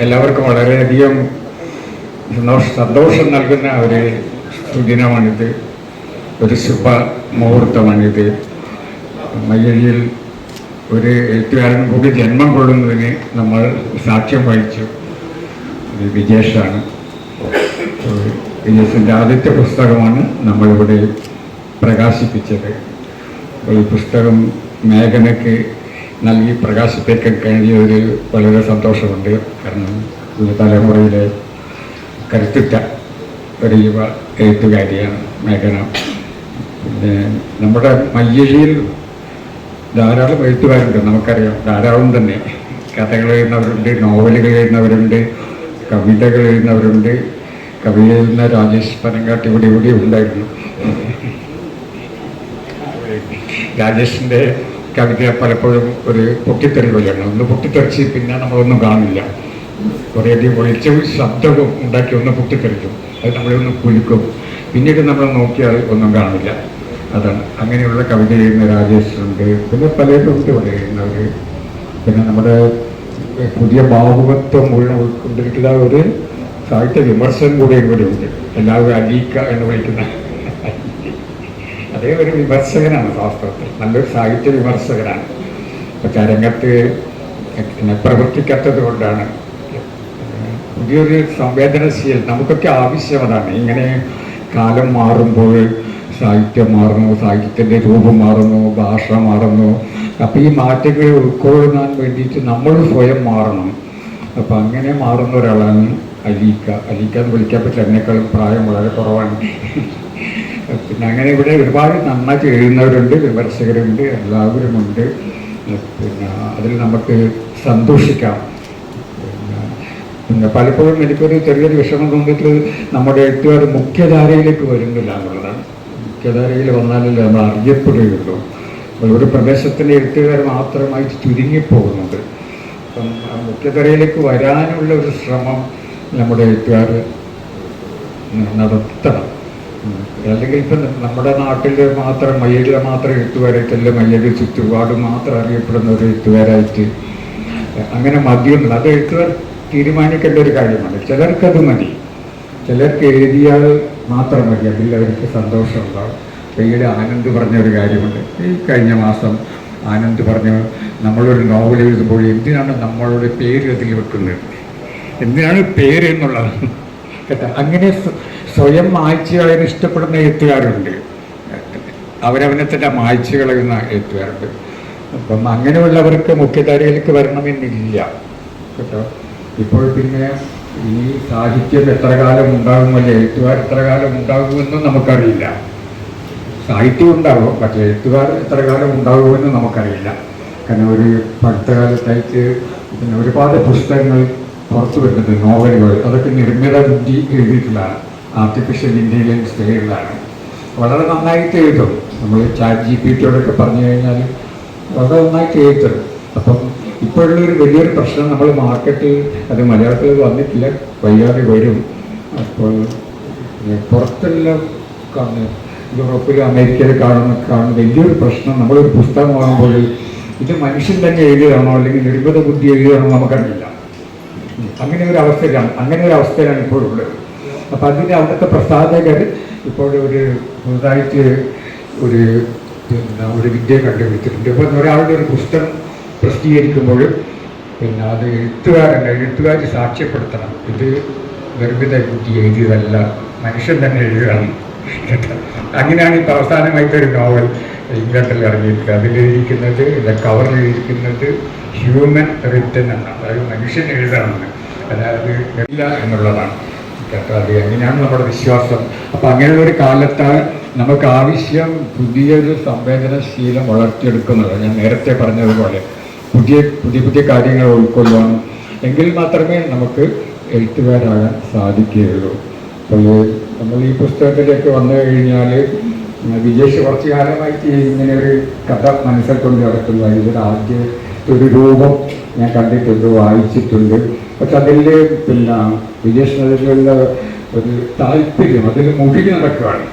എല്ലാവർക്കും വളരെയധികം സന്തോഷ നൽകുന്ന ഒരു സുദിനമാണിത്. ഒരു ശുഭ മുഹൂർത്തമാണിത് മയ്യഴിയിൽ ഒരു എഴുത്തുകാരൻ കൂടി ജന്മം കൊള്ളുന്നതിന് നമ്മൾ സാക്ഷ്യം വഹിച്ചു. വിജേഷാണ്. വിജേഷിന്റെ ആദ്യത്തെ പുസ്തകമാണ് നമ്മളിവിടെ പ്രകാശിപ്പിച്ചത്. ഈ പുസ്തകം മേഘനയ്ക്ക് നൽകി പ്രകാശിപ്പിക്കാൻ കഴിഞ്ഞതിൽ വളരെ സന്തോഷമുണ്ട്. കാരണം ഈ തലമുറയിലെ കരുത്തുറ്റ ഒരു യുവ എഴുത്തുകാരിയാണ് മേഘന. പിന്നെ നമ്മുടെ മയ്യഴിയിൽ ധാരാളം എഴുത്തുകാരുണ്ട് നമുക്കറിയാം. ധാരാളം തന്നെ. കഥകൾ എഴുതുന്നവരുണ്ട് നോവലുകൾ എഴുതുന്നവരുണ്ട് കവിതകൾ എഴുതുന്നവരുണ്ട്. കവി എഴുതുന്ന രാജേഷ് പനങ്കാട്ട് ഇവിടെ ഇവിടെ ഉണ്ടായിരുന്നു. രാജേഷിന്റെ കവിത പലപ്പോഴും ഒരു പൊട്ടിത്തെറി ഞങ്ങൾ ഒന്ന് പൊട്ടിത്തെറിച്ച് പിന്നെ നമ്മളൊന്നും കാണില്ല കുറേയധികം വെളിച്ചവും ശബ്ദവും ഉണ്ടാക്കി ഒന്ന് പൊട്ടിത്തെറിക്കും. അത് നമ്മളെ ഒന്ന് കുലുക്കും. പിന്നീട് നമ്മൾ നോക്കിയാൽ ഒന്നും കാണില്ല അതാണ്. അങ്ങനെയുള്ള കവിത ചെയ്യുന്ന രാജേഷുണ്ട്. പിന്നെ പലരും ഉണ്ട് എഴുതുന്നവർ പിന്നെ നമ്മുടെ പുതിയ ഭാവുകത്വം മുഴുവൻ ഉൾക്കൊണ്ടിരിക്കുന്ന ഒരു സാഹിത്യ വിമർശനം കൂടെ ഇവിടെ ഉണ്ട്. എല്ലാവരും അലീക്ക എന്ന് വിളിക്കുന്ന അതേ ഒരു വിമർശകനാണ് വാസ്തവത്തിൽ. നല്ലൊരു സാഹിത്യ വിമർശകനാണ്. പക്ഷെ രംഗത്ത് പിന്നെ പ്രവർത്തിക്കാത്തത് കൊണ്ടാണ്. പുതിയൊരു സംവേദനശീൽ നമുക്കൊക്കെ ആവശ്യം അതാണ്. ഇങ്ങനെ കാലം മാറുമ്പോൾ സാഹിത്യം മാറുന്നു സാഹിത്യത്തിന്റെ രൂപം മാറുന്നു ഭാഷ മാറുന്നു. അപ്പം ഈ മാറ്റങ്ങൾ ഉൾക്കൊള്ളാൻ വേണ്ടിയിട്ട് നമ്മൾ സ്വയം മാറണം. അപ്പം അങ്ങനെ മാറുന്ന ഒരാളാണ് അലീക്ക അലീക്ക എന്ന് വിളിക്കാൻ പറ്റില്ല. എന്നെക്കാളും പ്രായം വളരെ കുറവാണ്. പിന്നെ അങ്ങനെ ഇവിടെ ഒരുപാട് നന്നായിട്ട് എഴുതുന്നവരുണ്ട് വിമർശകരുണ്ട് എല്ലാവരുമുണ്ട്. പിന്നെ അതിൽ നമുക്ക് സന്തോഷിക്കാം. പിന്നെ പലപ്പോഴും എനിക്കൊരു ചെറിയൊരു വിഷമം തോന്നിയിട്ട് നമ്മുടെ എഴുത്തുകാർ മുഖ്യധാരയിലേക്ക് വരുന്നില്ല എന്നുള്ളതാണ്. മുഖ്യധാരയിൽ വന്നാലല്ലേ നമ്മൾ അറിയപ്പെടുകയുള്ളൂ. ഒരു പ്രദേശത്തിന്റെ എഴുത്തുകാർ മാത്രമായി ചുരുങ്ങിപ്പോകുന്നുണ്ട്. അപ്പം മുഖ്യധാരയിലേക്ക് വരാനുള്ള ഒരു ശ്രമം നമ്മുടെ എഴുത്തുകാർ നടത്തണം. അല്ലെങ്കിൽ ഇപ്പം നമ്മുടെ നാട്ടിൽ മാത്രം മയ്യടിലെ മാത്രം എഴുത്തുകാരായിട്ടല്ല മയ്യടി ചുറ്റുപാട് മാത്രം അറിയപ്പെടുന്ന ഒരു എഴുത്തുകാരായിട്ട്. അങ്ങനെ മതിയൊന്നുമില്ല അത് എഴുത്തുകാർ തീരുമാനിക്കേണ്ട ഒരു കാര്യമാണ്. ചിലർക്കത് മതി. ചിലർക്ക് എഴുതിയാൽ മാത്രം മതി. അതിൽ അവർക്ക് സന്തോഷമുണ്ടാവും. ഈയിടെ ആനന്ദ് പറഞ്ഞ ഒരു കാര്യമുണ്ട്. ഈ കഴിഞ്ഞ മാസം ആനന്ദ് പറഞ്ഞു നമ്മളൊരു നോവൽ എഴുതുമ്പോൾ എന്തിനാണ് നമ്മളുടെ പേര് അതിൽ വെക്കുന്നത്? എന്തിനാണ് പേര് എന്നുള്ളത്? കേട്ടോ? അങ്ങനെ സ്വയം മായ്ച്ചുകളെ ഇഷ്ടപ്പെടുന്ന എഴുത്തുകാരുണ്ട്. അവരവനെ തന്നെ മായ്ച്ചു കളയുന്ന എഴുത്തുകാരുണ്ട്. അപ്പം അങ്ങനെയുള്ളവർക്ക് മുഖ്യധാരയിലേക്ക് വരണമെന്നില്ല. കേട്ടോ? ഇപ്പോൾ പിന്നെ ഈ സാഹിത്യം എത്ര കാലം ഉണ്ടാകുമല്ലേ എഴുത്തുകാർ എത്ര കാലം ഉണ്ടാകുമെന്നും നമുക്കറിയില്ല. സാഹിത്യം ഉണ്ടാകും പക്ഷേ എഴുത്തുകാർ എത്ര കാലം ഉണ്ടാകുമെന്ന് നമുക്കറിയില്ല. കാരണം ഒരു പഠിത്തകാലത്തായിട്ട് പിന്നെ ഒരുപാട് പുസ്തകങ്ങൾ പുറത്തു വരുന്നുണ്ട് നോവലുകൾ. അതൊക്കെ നിർമ്മിത ബുദ്ധി എഴുതിയിട്ടുള്ളതാണ്. ആർട്ടിഫിഷ്യൽ ഇന്റലിജൻസ് പേരിലാണ്. വളരെ നന്നായിട്ട് എഴുതും. നമ്മൾ ചാറ്റ് ജി പി ടിയോടൊക്കെ പറഞ്ഞു കഴിഞ്ഞാൽ വളരെ നന്നായിട്ട് എഴുതും. അപ്പം ഇപ്പോഴുള്ളൊരു വലിയൊരു പ്രശ്നം നമ്മൾ മാർക്കറ്റിൽ അത് മലയാളത്തിൽ വന്നിട്ടില്ല വൈകാതെ വരും. അപ്പോൾ പുറത്തെല്ലാം കാണുന്ന യൂറോപ്പിൽ അമേരിക്കയിൽ കാണുന്ന കാണുന്ന വലിയൊരു പ്രശ്നം നമ്മളൊരു പുസ്തകം വാങ്ങുമ്പോൾ ഇത് മനുഷ്യൻ തന്നെ എഴുതിയതാണോ അല്ലെങ്കിൽ നിർമ്മിത ബുദ്ധി എഴുതിയതാണോ നമുക്കറിയില്ല. അങ്ങനെ ഒരു അവസ്ഥയിലാണ് അങ്ങനെ ഒരു അവസ്ഥയിലാണ് ഇപ്പോഴുള്ളത്. അപ്പം അതിന് അവിടുത്തെ പ്രസാധകർ ഇപ്പോൾ ഒരു പുതുതായിട്ട് ഒരു പിന്നെ ഒരു വിദ്യ കണ്ടുപിടിച്ചിട്ടുണ്ട്. ഇപ്പോൾ ഒരാളുടെ ഒരു പുസ്തകം പ്രസിദ്ധീകരിക്കുമ്പോൾ പിന്നെ അത് എഴുത്തുകാരല്ല എഴുത്തുകാർ സാക്ഷ്യപ്പെടുത്തണം. ഇത് നിർമ്മിത ബുദ്ധി എഴുതിയതല്ല മനുഷ്യൻ തന്നെ എഴുതുകയാണ്. അങ്ങനെയാണ് ഇപ്പോൾ അവസാനമായിട്ട് ഒരു നോവൽ ഇംഗ്ലണ്ടിൽ ഇറങ്ങിയിരിക്കുന്നത്. ഇല്ല എഴുതിയിരിക്കുന്നത് ഹ്യൂമൻ റിട്ടൺ എന്നാണ്. അതായത് മനുഷ്യൻ എഴുതണമെന്ന് അതായത് ഇല്ല എന്നുള്ളതാണ്. കേട്ടോ അത് എങ്ങനെയാണ് നമ്മുടെ വിശ്വാസം? അപ്പം അങ്ങനെയുള്ള ഒരു കാലത്താണ് നമുക്ക് ആവശ്യം പുതിയൊരു സംവേദനശീലം വളർത്തിയെടുക്കുന്നത്. ഞാൻ നേരത്തെ പറഞ്ഞതുപോലെ പുതിയ പുതിയ പുതിയ കാര്യങ്ങൾ ഉൾക്കൊള്ളണം എങ്കിൽ മാത്രമേ നമുക്ക് എഴുത്തുകാരാകാൻ സാധിക്കുകയുള്ളൂ. അപ്പോൾ നമ്മൾ ഈ പുസ്തകത്തിലേക്ക് വന്നു കഴിഞ്ഞാൽ വിജേഷ് കുറച്ച് കാലമായിട്ട് ഇങ്ങനെ ഒരു കഥ മനസ്സിൽ കൊണ്ട് നടക്കുന്നു ഇതൊരു ആദ്യ ഒരു രൂപം ഞാൻ കണ്ടിട്ടുണ്ട് വായിച്ചിട്ടുണ്ട്. പക്ഷെ അതിൽ പിന്നെ അതിലുള്ള ഒരു താല്പര്യം അതിൽ മുഴുകി നടക്കുകയാണ്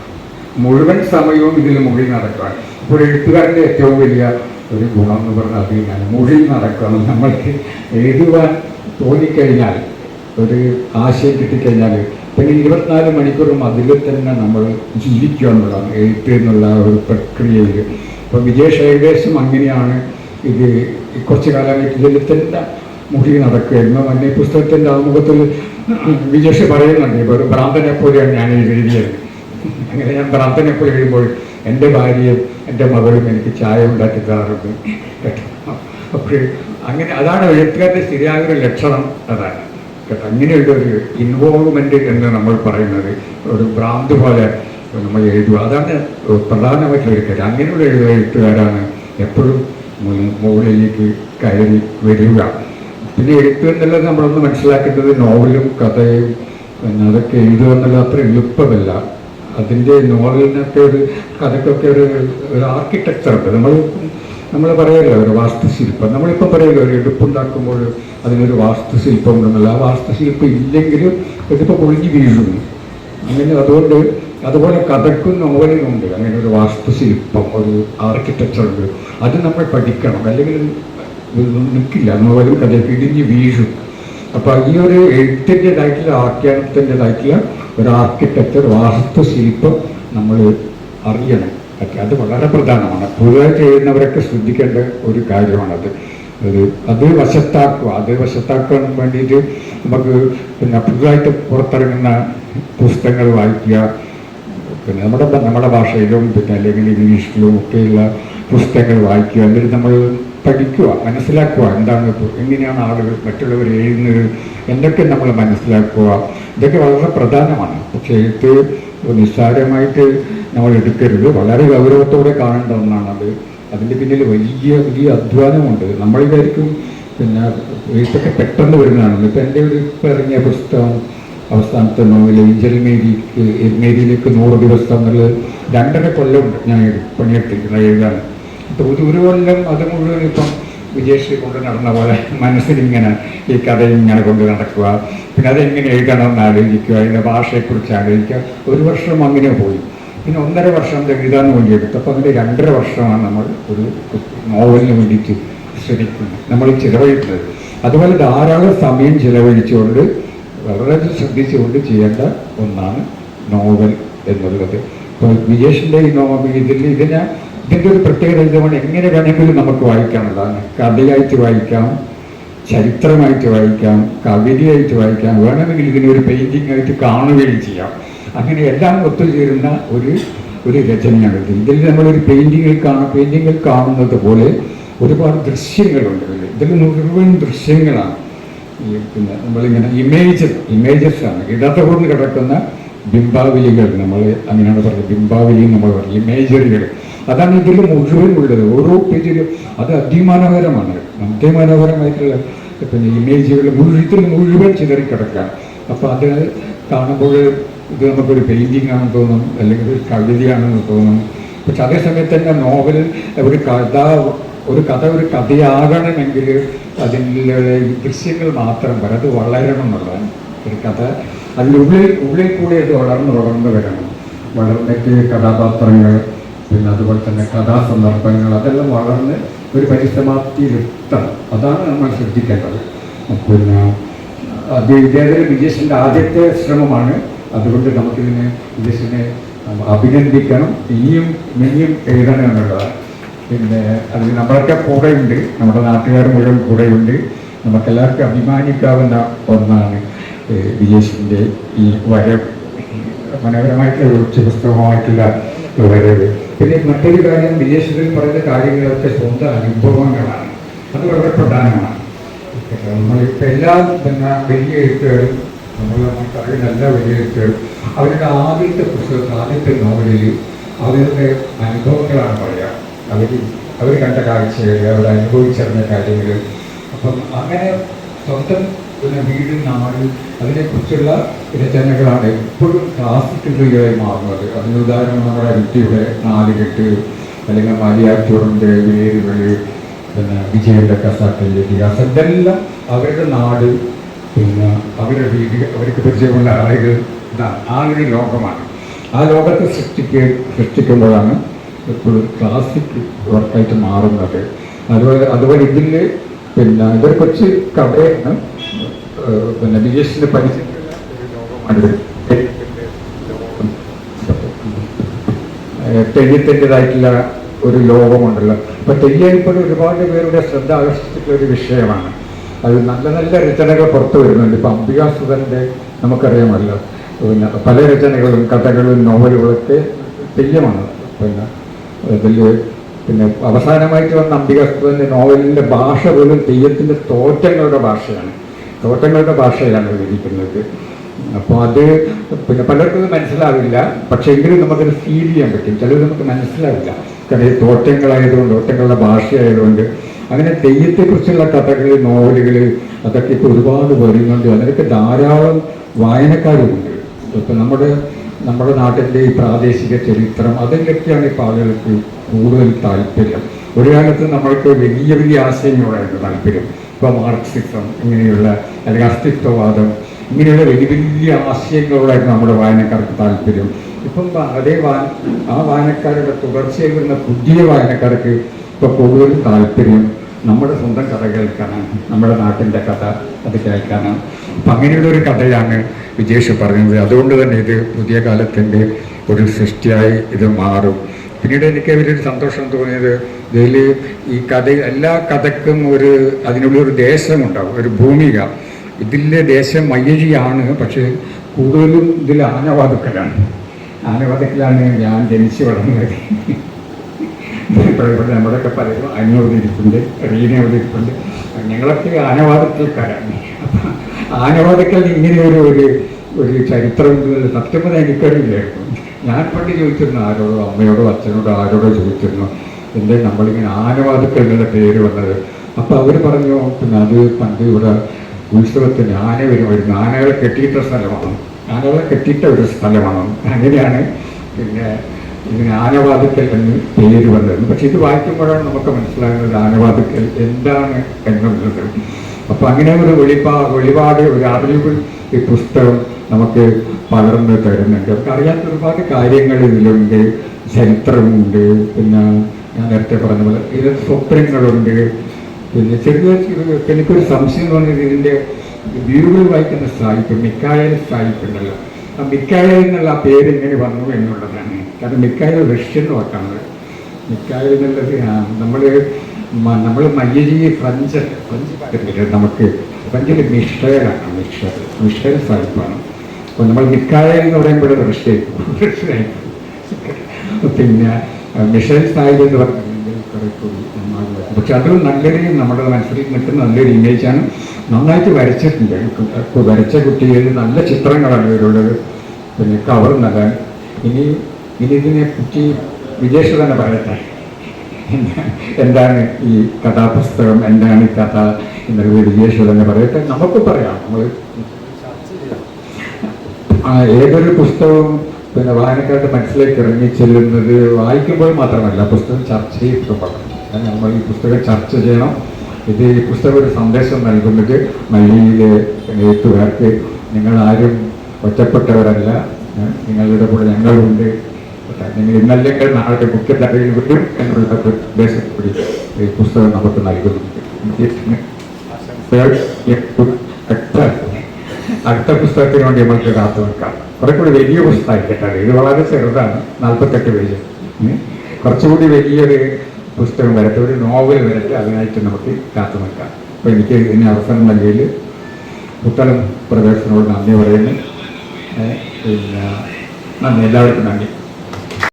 മുഴുവൻ സമയവും ഇതിൽ മുഴുകി നടക്കുകയാണ് ഇപ്പോൾ എഴുത്തുകാരന്റെ ഏറ്റവും വലിയ ഒരു ഗുണം എന്ന് പറഞ്ഞാൽ അത് തന്നെയാണ്. മുഴുകി നടക്കുകയാണ് നമ്മൾക്ക് എഴുതുവാൻ തോന്നിക്കഴിഞ്ഞാൽ ഒരു ആശയം കിട്ടിക്കഴിഞ്ഞാൽ പിന്നെ ഇരുപത്തിനാല് മണിക്കൂറും അതിൽ തന്നെ നമ്മൾ ജീവിക്കുക എഴുത്ത് എന്നുള്ള ഒരു പ്രക്രിയയിൽ അപ്പോൾ വിജേഷ് ഏകദേശം അങ്ങനെയാണ് ഇത് കുറച്ച് കാലമായിട്ട് ഇതിൽ മുഖി നടക്കുകയായിരുന്നു. അന്ന് പുസ്തകത്തിന്റെ ആമുഖത്തിൽ വിജേഷ് പറയുന്നുണ്ട് ഒരു ഭ്രാന്തനെ പോലെയാണ് ഞാൻ എഴുതിയത്. അങ്ങനെ ഞാൻ ഭ്രാന്തനെ പോലെ എഴുതുമ്പോൾ എന്റെ ഭാര്യയും എന്റെ മകളും എനിക്ക് ചായ ഉണ്ടാക്കി തരാറുണ്ട്. കേട്ടോ? അപ്പോൾ അങ്ങനെ അതാണ് എഴുത്തുകാരുടെ ശരിയായ ഒരു ലക്ഷണം അതാണ്. കേട്ടോ? അങ്ങനെയുള്ള ഒരു ഇൻവോൾവ്മെന്റ് എന്ന് നമ്മൾ പറയുന്നത് ഒരു ഭ്രാന്ത് പോലെ നമ്മൾ എഴുതുക. അതാണ് പ്രധാനമായിട്ടുള്ള കാര്യം. അങ്ങനെയുള്ള എഴുത്തുകാരാണ് എപ്പോഴും മുകളിലേക്ക് കയറി വരിക. പിന്നെ എഴുത്ത് എന്നുള്ളത് നമ്മളൊന്ന് മനസ്സിലാക്കേണ്ടത് നോവലും കഥയും അതൊക്കെ എഴുതുക എന്നുള്ളത് അത്ര എളുപ്പമല്ല. അതിന്റെ നോവലിനൊക്കെ ഒരു കഥക്കൊക്കെ ഒരു ഒരു ആർക്കിടെക്ചർ ഉണ്ട്. നമ്മൾ നമ്മൾ പറയല്ലോ ഒരു വാസ്തുശില്പം. നമ്മളിപ്പം പറയല്ലോ ഒരു എടുപ്പുണ്ടാക്കുമ്പോൾ അതിനൊരു വാസ്തുശില്പം ഉണ്ടെന്നല്ല ആ വാസ്തുശില്പം ഇല്ലെങ്കിൽ ഇതിപ്പോൾ പൊളിഞ്ഞു വീഴുന്നു. അങ്ങനെ അതുകൊണ്ട് അതുപോലെ കഥക്കും നോവലും ഉണ്ട് അങ്ങനെ ഒരു വാസ്തുശില്പം ഒരു ആർക്കിടെക്ചർ ഉണ്ട്. അത് നമ്മൾ പഠിക്കണം. അല്ലെങ്കിൽ നിൽക്കില്ല. നോവലും കഥ ഇടിഞ്ഞ് വീഴും. അപ്പോൾ ഈ ഒരു എഴുത്തിന്റെതായിട്ടുള്ള ആഖ്യാനത്തിന്റെതായിട്ടുള്ള ഒരു ആർക്കിടെക്ചർ വാസ്തുശില്പം നമ്മൾ അറിയണം. അത് വളരെ പ്രധാനമാണ്. പുതുതായി ചെയ്യുന്നവരൊക്കെ ശ്രദ്ധിക്കേണ്ട ഒരു കാര്യമാണത്. അത് അത് വശത്താക്കുക. അത് വശത്താക്കാൻ വേണ്ടിയിട്ട് നമുക്ക് പിന്നെ പുതുതായിട്ട് പുറത്തിറങ്ങുന്ന പുസ്തകങ്ങൾ വായിക്കുക. പിന്നെ നമ്മുടെ നമ്മുടെ ഭാഷയിലും പിന്നെ അല്ലെങ്കിൽ ഇംഗ്ലീഷിലും ഒക്കെയുള്ള പുസ്തകങ്ങൾ വായിക്കുക. അല്ലെങ്കിൽ നമ്മൾ പഠിക്കുക മനസ്സിലാക്കുക എന്താണ് എങ്ങനെയാണ് ആളുകൾ മറ്റുള്ളവർ എഴുതുന്നത് എന്തൊക്കെ നമ്മൾ മനസ്സിലാക്കുക. ഇതൊക്കെ വളരെ പ്രധാനമാണ്. പക്ഷേ എഴുത്ത് നിസ്സാരമായിട്ട് നമ്മൾ എടുക്കരുത്. വളരെ ഗൗരവത്തോടെ കാണേണ്ട ഒന്നാണ് അത്. അതിന്റെ പിന്നിൽ വലിയ വലിയ അധ്വാനമുണ്ട്. നമ്മളിതായിരിക്കും പിന്നെ ഇതൊക്കെ പെട്ടെന്ന് വരുന്നതാണ് ഇപ്പം എന്റെ ഒരു ഇപ്പം ഇറങ്ങിയ പുസ്തകം അവസാനത്തെ നോവൽ ഏഞ്ചൽ മേരിക്ക് മേരിയിലേക്ക് നൂറ് ദിവസം എന്നുള്ളത് രണ്ടര കൊല്ലം ഞാൻ പണിയെടുത്തിരിക്കുന്നത് എഴുതാണ് അപ്പോൾ ഒരു ഒരു കൊല്ലം അത് മുഴുവൻ ഇപ്പം വിജയശ്രീ കൊണ്ട് നടന്ന പോലെ മനസ്സിലിങ്ങനെ ഈ കഥ ഇങ്ങനെ കൊണ്ട് നടക്കുക. പിന്നെ അതെങ്ങനെ എഴുതണമെന്ന് ആലോചിക്കുക അതിന്റെ ഭാഷയെക്കുറിച്ച് ആലോചിക്കുക. ഒരു വർഷം അങ്ങനെ പോയി. പിന്നെ ഒന്നര വർഷം എഴുതാൻ വേണ്ടി എടുത്തു. അപ്പോൾ അതിന്റെ രണ്ടര വർഷമാണ് നമ്മൾ ഒരു നോവലിന് വേണ്ടിയിട്ട് ശ്രമിക്കുന്നത്. നമ്മൾ ചിലവഴിക്കുന്നത്. അതുപോലെ ധാരാളം സമയം ചിലവഴിച്ചുകൊണ്ട് വളരെ ശ്രദ്ധിച്ചുകൊണ്ട് ചെയ്യേണ്ട ഒന്നാണ് നോവൽ എന്നുള്ളത്. ഇപ്പോൾ വിജേഷിന്റെ ഈ നോവൽ ഇതിൽ ഇതിന് ഇതിന്റെ ഒരു പ്രത്യേകത ഇതുകൊണ്ട് എങ്ങനെ വേണമെങ്കിലും നമുക്ക് വായിക്കാനുള്ളതാണ് കഥയായിട്ട് വായിക്കാം ചരിത്രമായിട്ട് വായിക്കാം കവിതയായിട്ട് വായിക്കാം വേണമെങ്കിൽ ഇതിനെ ഒരു പെയിന്റിംഗ് ആയിട്ട് കാണുകയും ചെയ്യാം. അങ്ങനെ എല്ലാം ഒത്തുചേരുന്ന ഒരു ഒരു രചനയാണ് ഇത്. ഇതിൽ നമ്മളൊരു പെയിന്റിങ്ങിൽ കാണാം പെയിന്റിങ്ങിൽ കാണുന്നത് പോലെ ഒരുപാട് ദൃശ്യങ്ങളുണ്ട് ഇതിൽ മുഴുവൻ ദൃശ്യങ്ങളാണ്. പിന്നെ നമ്മളിങ്ങനെ ഇമേജ് ഇമേജസ് ആണ്. കൂടുതൽ കിടക്കുന്ന ബിംബാവലികൾ നമ്മൾ അങ്ങനെയാണ് പറയുന്നത് ബിംബാവലി നമ്മൾ പറഞ്ഞു. ഇമേജറികൾ അതാണ് ഇതിൽ മുഴുവൻ ഉള്ളത്. ഓരോ പേജിലും അത് അതിമനോഹരമാണ്. അതിമനോഹരമായിട്ടുള്ള പിന്നെ ഇമേജുകൾ മുഴുവൻ ഇതിൽ മുഴുവൻ ചിതറിക്കിടക്കാം അപ്പോൾ അത് കാണുമ്പോൾ ഇത് നമുക്കൊരു പെയിന്റിംഗ് ആണെന്ന് തോന്നും അല്ലെങ്കിൽ ഒരു കവിതയാണെന്ന് തോന്നും. പക്ഷെ അതേസമയത്ത് തന്നെ നോവൽ ഒരു കഥ ഒരു കഥ ഒരു കഥയാകണമെങ്കിൽ അതിന്റെ ദൃശ്യങ്ങൾ മാത്രം വരെ അത് വളരണം എന്നുള്ളതാണ് ഒരു കഥ. അതിലുള്ളിൽ ഉള്ളിൽ കൂടി അത് വളർന്ന് വളർന്ന് വരണം. വളർന്നിട്ട് കഥാപാത്രങ്ങൾ പിന്നെ അതുപോലെ തന്നെ കഥാസന്ദർഭങ്ങൾ അതെല്ലാം വളർന്ന് ഒരു പരിസമാപ്തിയിലെത്തണം അതാണ് നമ്മൾ ശ്രദ്ധിക്കേണ്ടത്. പിന്നെ അത് ഇതേതൊരു വിജേഷിന്റെ ആദ്യത്തെ ശ്രമമാണ്. അതുകൊണ്ട് നമുക്കിതിനെ വിജേഷിനെ അഭിനന്ദിക്കണം. ഇനിയും ഇനിയും എഴുതണം എന്നുള്ളതാണ്. പിന്നെ അതിൽ നമ്മളൊക്കെ കൂടെയുണ്ട്. നമ്മുടെ നാട്ടുകാർ മുഴുവൻ കൂടെയുണ്ട്. നമുക്കെല്ലാവർക്കും അഭിമാനിക്കാവുന്ന ഒന്നാണ് വിജേഷിന്റെ ഈ വരവ്. മനോഹരമായിട്ടുള്ള ഒരു ചിത്രമായിട്ടുള്ള വരവ്. പിന്നെ മറ്റൊരു കാര്യം വിജേഷിൽ പറയുന്ന കാര്യങ്ങളൊക്കെ സ്വന്തം അനുഭവങ്ങളാണ്. അത് വളരെ പ്രധാനമാണ്. നമ്മളിപ്പോൾ എല്ലാ പിന്നെ വലിയ എഴുത്തുകളും നമ്മൾ നമുക്കറിയുന്ന എല്ലാ വലിയ എഴുത്തുകളും അവരുടെ ആദ്യത്തെ പുസ്തകത്തിൽ ആദ്യത്തെ നോവലിൽ അവരുടെ അനുഭവങ്ങളാണ് പറയുക. അവർ അവർ കണ്ട കാഴ്ചകൾ അവർ അനുഭവിച്ചറിഞ്ഞ കാര്യങ്ങൾ. അപ്പം അങ്ങനെ സ്വന്തം പിന്നെ വീട് നാട് അതിനെക്കുറിച്ചുള്ള രചനകളാണ് എപ്പോഴും ക്ലാസിക്കലുകളായി മാറുന്നത്. അതിന് ഉദാഹരണം നമ്മുടെ അരുത്തിയുടെ നാലുകെട്ട് അല്ലെങ്കിൽ മലയാറ്റൂറിന്റെ വേരുകൾ പിന്നെ വിജയന്റെ കസാട്ടിന്റെ ഇതിഹാസം. ഇതെല്ലാം അവരുടെ നാട് പിന്നെ അവരുടെ വീട് അവർക്ക് പരിചയമുള്ള ആളുകൾ ആ ഒരു ലോകമാണ്. ആ ലോകത്തെ സൃഷ്ടിക്ക സൃഷ്ടിക്കുമ്പോഴാണ് എപ്പോഴും ക്ലാസിക് വർക്കായിട്ട് മാറുന്നത്. അതുപോലെ അതുപോലെ ഇതിൽ പിന്നെ ഇതൊരു കൊച്ച് കഥയാണ്. പിന്നെ ബിജേഷിന്റെ പരിചയത്തിലുള്ള തെയ്യത്തിന്റെതായിട്ടുള്ള ഒരു ലോകമുണ്ടല്ലോ. അപ്പൊ തെയ്യം ഇപ്പോൾ ഒരുപാട് പേരുടെ ശ്രദ്ധ ആകർഷിച്ചിട്ടുള്ള ഒരു വിഷയമാണ്. അത് നല്ല നല്ല രചനകൾ പുറത്തു വരുന്നുണ്ട്. ഇപ്പൊ അംബികാസുധന്റെ നമുക്കറിയാമല്ലോ. പിന്നെ പല രചനകളും കഥകളും നോവലുകളൊക്കെ തെയ്യമാണ്. പിന്നെ ഇതിൽ പിന്നെ അവസാനമായിട്ട് വന്ന അംബികാസ്തുവിന്റെ നോവലിന്റെ ഭാഷ പോലും തെയ്യത്തിന്റെ തോറ്റങ്ങളുടെ ഭാഷയാണ്. തോറ്റങ്ങളുടെ ഭാഷയാണ് എഴുതിയിരിക്കുന്നത്. അപ്പോൾ അത് പിന്നെ പലർക്കും മനസ്സിലാവില്ല. പക്ഷേ എങ്കിലും നമുക്കത് ഫീൽ ചെയ്യാൻ പറ്റും. ചിലത് നമുക്ക് മനസ്സിലാവില്ല. കാരണം ഈ തോറ്റങ്ങളായതുകൊണ്ട് തോറ്റങ്ങളുടെ ഭാഷയായതുകൊണ്ട് അങ്ങനെ തെയ്യത്തെക്കുറിച്ചുള്ള കഥകൾ നോവലുകൾ അതൊക്കെ ഇപ്പോൾ ഒരുപാട് വരുന്നുണ്ട്. അതിനൊക്കെ ധാരാളം വായനക്കാരുമുണ്ട്. ഇപ്പം നമ്മുടെ നമ്മുടെ നാട്ടിന്റെ ഈ പ്രാദേശിക ചരിത്രം അതിലൊക്കെയാണ് ഇപ്പോൾ ആളുകൾക്ക് കൂടുതൽ താല്പര്യം. ഒരു കാലത്ത് നമ്മൾക്ക് വലിയ വലിയ ആശയങ്ങളായിരുന്നു താല്പര്യം. ഇപ്പോൾ മാർക്സിസം ഇങ്ങനെയുള്ള അല്ലെങ്കിൽ അസ്തിത്വവാദം ഇങ്ങനെയുള്ള വലിയ വലിയ ആശയങ്ങളോടായിരുന്നു നമ്മുടെ വായനക്കാർക്ക് താല്പര്യം. ഇപ്പം അതേ വാ ആ വായനക്കാരുടെ തുടർച്ചയായി വരുന്ന പുതിയ വായനക്കാർക്ക് ഇപ്പോൾ കൂടുതൽ താല്പര്യം. നമ്മുടെ സ്വന്തം കഥ കേൾക്കാനാണ് നമ്മുടെ നാട്ടിന്റെ കഥ അത് കേൾക്കാനാണ്. അപ്പം അങ്ങനെയുള്ള ഒരു കഥയാണ് വിജേഷ് പറയുന്നത് അതുകൊണ്ട് തന്നെ ഇത് പുതിയ കാലത്തിന്റെ ഒരു സൃഷ്ടിയായി ഇത് മാറും. പിന്നീട് എനിക്ക് അവരൊരു സന്തോഷം തോന്നിയത് ഇതിൽ ഈ കഥ എല്ലാ കഥക്കും ഒരു അതിനുള്ള ഒരു ദേശമുണ്ടാവും ഒരു ഭൂമിക. ഇതിലെ ദേശം മയ്യഴിയാണ് പക്ഷേ കൂടുതലും ഇതിൽ ആനവാതുക്കലാണ് ആനവാതുക്കലാണ് ഞാൻ ജനിച്ചു വളർന്നത്. ഇവിടെ നമ്മുടെയൊക്കെ പലരും അനുവതി ഇരിപ്പുണ്ട് റീന അവിടെ ഇരിപ്പുണ്ട്. ഞങ്ങളൊക്കെ ആനവാദത്തിൽക്കാരാണ്. അപ്പം ആനവാദക്കൽ ഇങ്ങനെ ഒരു ഒരു ഒരു ചരിത്രം സത്യം പറഞ്ഞാൽ എനിക്കറിയില്ലായിരുന്നു ഞാൻ പണ്ട് ചോദിച്ചിരുന്നു ആരോടോ അമ്മയോടോ അച്ഛനോടോ ആരോടോ ചോദിച്ചിരുന്നു എന്റെ നമ്മളിങ്ങനെ ആനവാദക്കൽ എന്നുള്ള പേര് വന്നത്? അപ്പോൾ അവർ പറഞ്ഞു പിന്നെ അത് പണ്ട് ഇവിടെ ഉത്സവത്തിന് ആന വരുമായിരുന്നു ആനകളെ കെട്ടിയിട്ട സ്ഥലമാണ്. ആനകളെ കെട്ടിയിട്ട ഒരു സ്ഥലമാണ്. അങ്ങനെയാണ് പിന്നെ ഇതിന് ആനവാദക്കൽ എന്ന് പേര് വന്നത്. പക്ഷെ ഇത് വായിക്കുമ്പോഴാണ് നമുക്ക് മനസ്സിലാകുന്നത് ആനവാദക്കൽ എന്താണ് എന്നുള്ളത്. അപ്പൊ അങ്ങനെ ഒരു വെളിപ്പാ വെളിപാട് ഒരു അറിവ് ഈ പുസ്തകം നമുക്ക് പകർന്ന് തരുന്നുണ്ട്. നമുക്ക് അറിയാത്ത ഒരുപാട് കാര്യങ്ങൾ ഇതിലുണ്ട്. ചരിത്രമുണ്ട്. പിന്നെ ഞാൻ നേരത്തെ പറഞ്ഞ പോലെ ഇതിൽ സ്വപ്നങ്ങളുണ്ട്. പിന്നെ ചെറിയ എനിക്കൊരു സംശയം തോന്നിയത് ഇതിന്റെ വീടുകൾ വായിക്കുന്ന സായിപ്പ് മിക്കായൽ സായിപ്പ് ഉണ്ടല്ലോ. ആ മിക്കായൽ എന്നുള്ള ആ പേര് എങ്ങനെ വന്നു എന്നുള്ളതാണ്. കാരണം മിക്കായൽ റഷ്യൻ വാക്കാണത് മിക്കായൽ എന്നുള്ളത് നമ്മൾ നമ്മൾ മയ്യരി ഫ്രഞ്ച് ഫ്രഞ്ച് പാട്ടില്ല നമുക്ക് ഫ്രഞ്ചിൽ മിഷേലാണ് മിഷേൽ മിഷേൽ സാഹിബാണ് അപ്പോൾ നമ്മൾ മിക്കായ എന്ന് പറയുമ്പോൾ റഷ്യ റഷ്യ പിന്നെ മിഷേൽ സാഹിബ് എന്ന് പറഞ്ഞിട്ടുണ്ടെങ്കിൽ കുറേ കൂടി പക്ഷെ അത് നല്ലൊരു നമ്മുടെ മനസ്സിൽ നിൽക്കുന്ന നല്ലൊരു ഇമേജാണ് നന്നായിട്ട് വരച്ചിട്ടുണ്ട്. ഇപ്പോൾ വരച്ച കുട്ടികൾ നല്ല ചിത്രങ്ങളാണ് ഇവരുള്ളത്. പിന്നെ കവർ നല്ല ഇനി ഇനി ഇതിനെ പറ്റി വിജേഷ് തന്നെ പറയട്ടെ. എന്താണ് ഈ കഥാപുസ്തകം എന്താണ് ഈ കഥ എന്നുള്ളത് വിജേഷ് തന്നെ പറയട്ടെ. നമുക്ക് പറയാം. നമ്മൾ ഏതൊരു പുസ്തകവും പിന്നെ വായനക്കാരുടെ മനസ്സിലേക്ക് ഇറങ്ങി ചെല്ലുന്നത് വായിക്കുമ്പോൾ മാത്രമല്ല പുസ്തകം ചർച്ച ചെയ്യപ്പെടണം നമ്മൾ ഈ പുസ്തകം ചർച്ച ചെയ്യണം. ഇത് ഈ പുസ്തകം ഒരു സന്ദേശം നൽകുന്നത് മല്ലിയിലെ എഴുത്തുകാർക്ക്. നിങ്ങൾ ആരും ഒറ്റപ്പെട്ടവരല്ല നിങ്ങളുടെ കൂടെ ഞങ്ങളുണ്ട്. നിങ്ങൾ ഇന്നല്ലെങ്കിൽ നാളെ മുഖ്യധാരയിൽ വരും എന്നുള്ള ഒരു ഉദ്ദേശത്തോടെ ഈ പുസ്തകം നമുക്ക് നൽകുന്നുണ്ട് അടുത്ത പുസ്തകത്തിന് വേണ്ടി നമുക്ക് കാത്തു നിൽക്കാം. കുറെ കൂടി വലിയ കേട്ടാണ് ഇത് വളരെ ചെറുതാണ് നാൽപ്പത്തെട്ട് പേജ്. കുറച്ചുകൂടി വലിയൊരു പുസ്തകം വരട്ടെ ഒരു നോവൽ വരട്ടെ അതിനായിട്ട് നമുക്ക് കാത്തു നിൽക്കാം. അപ്പോൾ എനിക്ക് ഇതിന് അവസരം നൽകിയിൽ പുത്തളം പ്രദേശത്തിനോട് നന്ദി പറയുന്നു. പിന്നെ നന്ദി. എല്ലാവർക്കും നന്ദി.